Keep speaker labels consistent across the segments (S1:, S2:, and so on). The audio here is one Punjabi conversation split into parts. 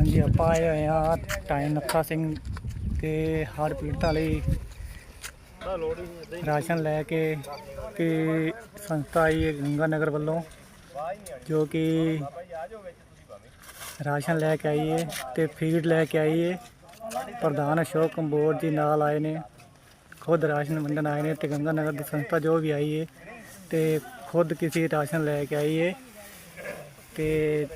S1: ਹਾਂਜੀ, ਆਪਾਂ ਆਏ ਹੋਏ ਆ ਟਾਈਮ ਨੱਥਾ ਸਿੰਘ ਤੇ ਹੜ੍ਹ ਪੀੜਤਾਂ ਲਈ ਰਾਸ਼ਨ ਲੈ ਕੇ ਕਿ ਸੰਸਥਾ ਆਈ ਹੈ ਗੰਗਾ ਨਗਰ ਵੱਲੋਂ, ਜੋ ਕਿ ਰਾਸ਼ਨ ਲੈ ਕੇ ਆਈ ਹੈ ਤੇ ਫੀਡ ਲੈ ਕੇ ਆਈ ਹੈ। ਪ੍ਰਧਾਨ ਅਸ਼ੋਕ ਕੰਬੋਜ ਜੀ ਨਾਲ ਆਏ ਨੇ, ਖੁਦ ਰਾਸ਼ਨ ਵੰਡਣ ਆਏ ਨੇ ਤੇ ਗੰਗਾ ਨਗਰ ਦੀ ਸੰਸਥਾ ਜੋ ਵੀ ਆਈ ਹੈ ਤੇ ਖੁਦ ਕਿਸੇ ਰਾਸ਼ਨ ਲੈ ਕੇ ਆਈ ਹੈ ਤੇ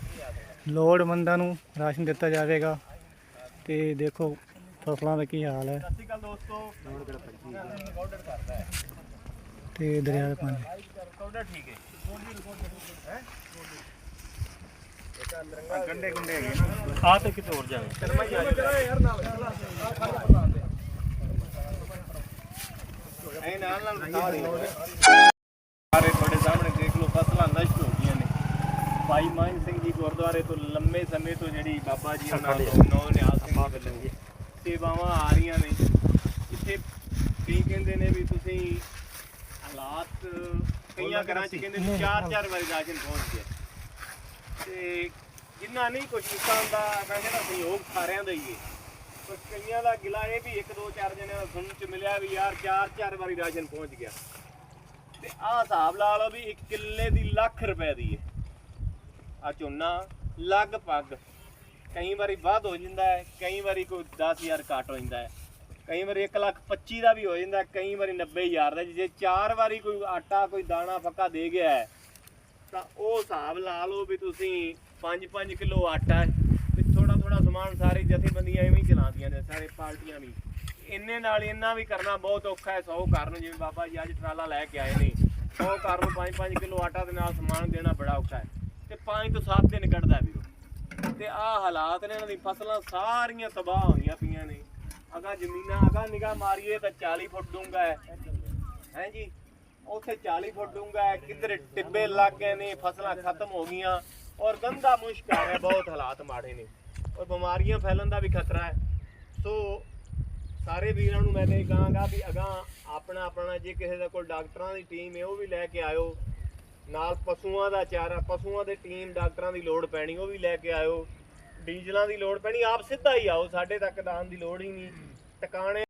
S1: ਲੋੜਵੰਦਾਂ ਨੂੰ ਰਾਸ਼ਨ ਦਿੱਤਾ ਜਾਵੇਗਾ। ਤੇ ਦੇਖੋ ਫਸਲਾਂ ਦਾ ਕੀ ਹਾਲ ਹੈ।
S2: ਸਤਿ ਦੋਸਤੋ
S1: ਤੇ ਦਰਿਆ ਦਾ ਪਾਣੀ।
S2: ਗੰਡੇ ਗੁੰਡੇ ਹੈਗੇ ਆ ਤੇ ਕਿਤੇ ਹੋਰ ਜਾਵੇ। ਐ ਨਾਲ ਨਾਲ ਬਤਾ ਰਹੇ ਸਾਰੇ ਤੁਹਾਡੇ ਸਾਹਮਣੇ ਦੇਖ ਲਓ ਫਸਲਾਂ ਨਸ਼ਟ ਹੋ ਗਈਆਂ ਨੇ ਭਾਈ ਮਾਨ ਸਿੰਘ ਜੀ ਗੁਰਦੁਆਰੇ ਤੋਂ ਲੰਮੇ ਸਮੇਂ ਤੋਂ ਜਿਹੜੀ ਬਾਬਾ ਜੀ ਉਹਨਾਂ ਤੋਂ ਨੌ ਨਿਆਲ ਸਿੰਘ ਵੱਲੋਂ ਸੇਵਾਵਾਂ ਆ ਰਹੀਆਂ ਨੇ। ਇੱਥੇ ਕਈ ਕਹਿੰਦੇ ਨੇ ਵੀ ਤੁਸੀਂ ਹਾਲਾਤ ਕਈਆਂ ਘਰਾਂ 'ਚ ਕਹਿੰਦੇ ਨੇ ਚਾਰ ਚਾਰ ਵਾਰੀ ਰਾਸ਼ਨ ਪਹੁੰਚ ਗਿਆ। ਤੇ ਜਿੰਨਾ ਨਹੀਂ ਕੁਛ ਕੀਤਾ ਹੁੰਦਾ ਮੈਂ ਕਹਿੰਦਾ ਸਹਿਯੋਗ ਸਾਰਿਆਂ ਦਾ ਹੀ ਹੈ। ਪਰ ਕਈਆਂ ਦਾ ਗਿਲਾ ਇਹ ਵੀ ਇੱਕ ਦੋ ਚਾਰ ਜਣਿਆਂ ਦਾ ਸੁਣਨ ਚ ਮਿਲਿਆ ਵੀ ਯਾਰ ਚਾਰ ਚਾਰ ਵਾਰੀ ਰਾਸ਼ਨ ਪਹੁੰਚ ਗਿਆ। ਤੇ ਆਹ ਹਿਸਾਬ ਲਾ ਲਓ ਵੀ ਇੱਕ ਕਿੱਲੇ ਦੀ ਲੱਖ ਰੁਪਏ ਦੀ ਹੈ। ਆ ਝੋਨਾ ਲਗਭਗ ਕਈ ਵਾਰੀ ਵੱਧ ਹੋ ਜਾਂਦਾ ਹੈ, ਕਈ ਵਾਰੀ ਕੋਈ 10000 ਘੱਟ ਹੋ ਜਾਂਦਾ ਹੈ। ਕਈ ਵਾਰੀ 1 ਲੱਖ 25 ਦਾ ਵੀ ਹੋ ਜਾਂਦਾ ਕਈ ਵਾਰੀ 90000 ਦਾ। ਜੇ ਚਾਰ ਵਾਰੀ ਕੋਈ ਆਟਾ, ਕੋਈ ਦਾਣਾ, ਫੱਕਾ ਦੇ ਗਿਆ ਹੈ, ਤਾਂ ਉਹ ਹਿਸਾਬ ਲਾ ਲਓ ਵੀ ਤੁਸੀਂ 5-5 ਕਿਲੋ ਆਟਾ ਹੈ ਤੇ ਥੋੜਾ ਥੋੜਾ ਸਮਾਨ ਸਾਰੇ ਜਥੇਬੰਦੀਆਂ ਐਵੇਂ ਹੀ ਚਲਾਉਂਦੀਆਂ ਨੇ, ਸਾਰੇ ਪਾਰਟੀਆਂ ਵੀ। ਇੰਨੇ ਨਾਲ ਹੀ ਇੰਨਾ ਵੀ ਕਰਨਾ ਬਹੁਤ ਔਖਾ ਹੈ 100 ਘਰ ਨੂੰ ਜਿਵੇਂ ਬਾਬਾ ਜੀ ਅੱਜ ਟਰਾਲਾ ਲੈ ਕੇ ਆਏ ਨੇ। 100 ਘਰ ਨੂੰ 5-5 ਕਿਲੋ ਆਟਾ ਦੇ ਨਾਲ ਸਮਾਨ ਦੇਣਾ ਬੜਾ ਔਖਾ ਹੈ। 5 ਤੋਂ 7 ਦਿਨ ਕੱਢਦਾ ਵੀਰੋ। ਤੇ ਆਹ ਹਾਲਾਤ ਨੇ ਇਹਨਾਂ ਦੀ, ਫਸਲਾਂ ਸਾਰੀਆਂ ਤਬਾਹ ਹੋਈਆਂ ਪਈਆਂ ਨੇ। ਅਗਾ ਜ਼ਮੀਨਾਂ ਅਗਾ ਨਿਗਾਹ ਮਾਰੀਏ ਤਾਂ 40 ਫੁੱਟ ਡੂੰਘਾ ਹੈ। ਹੈ ਜੀ? ਉੱਥੇ 40 ਫੁੱਟ ਡੂੰਘਾ ਹੈ, ਕਿਧਰ ਟਿੱਬੇ ਲੱਗ ਗਏ ਨੇ, ਫਸਲਾਂ ਖਤਮ ਹੋ ਗਈਆਂ। ਔਰ ਗੰਦਾ ਮੁਸ਼ਕ ਆ ਰਿਹਾ, ਬਹੁਤ ਹਾਲਾਤ ਮਾੜੇ ਨੇ। ਔਰ ਬਿਮਾਰੀਆਂ ਫੈਲਣ ਦਾ ਵੀ ਖਤਰਾ ਹੈ। ਸੋ ਸਾਰੇ ਵੀਰਾਂ ਨੂੰ ਮੈਂ ਤੇ ਇਹ ਕਹਾਂਗਾ ਵੀ ਅਗਾ ਆਪਣਾ ਆਪਣਾ ਜੇ ਕਿਸੇ ਦਾ ਕੋਲ ਡਾਕਟਰਾਂ ਦੀ ਟੀਮ ਹੈ, ਉਹ ਵੀ ਲੈ ਕੇ ਆਇਓ। ਨਾਲ ਪਸ਼ੂਆਂ ਦਾ ਚਾਰਾ, ਪਸ਼ੂਆਂ ਦੇ ਟੀਮ, ਡਾਕਟਰਾਂ ਦੀ ਲੋੜ ਪੈਣੀ, ਉਹ ਵੀ ਲੈ ਕੇ ਆਇਓ। ਡੀਜ਼ਲਾਂ ਦੀ ਲੋੜ ਪੈਣੀ, ਆਪ ਸਿੱਧਾ ਹੀ ਆਓ, ਸਾਡੇ ਤੱਕ ਦਾਨ ਦੀ ਲੋੜ ਹੀ ਨਹੀਂ। ਟਿਕਾਣੇ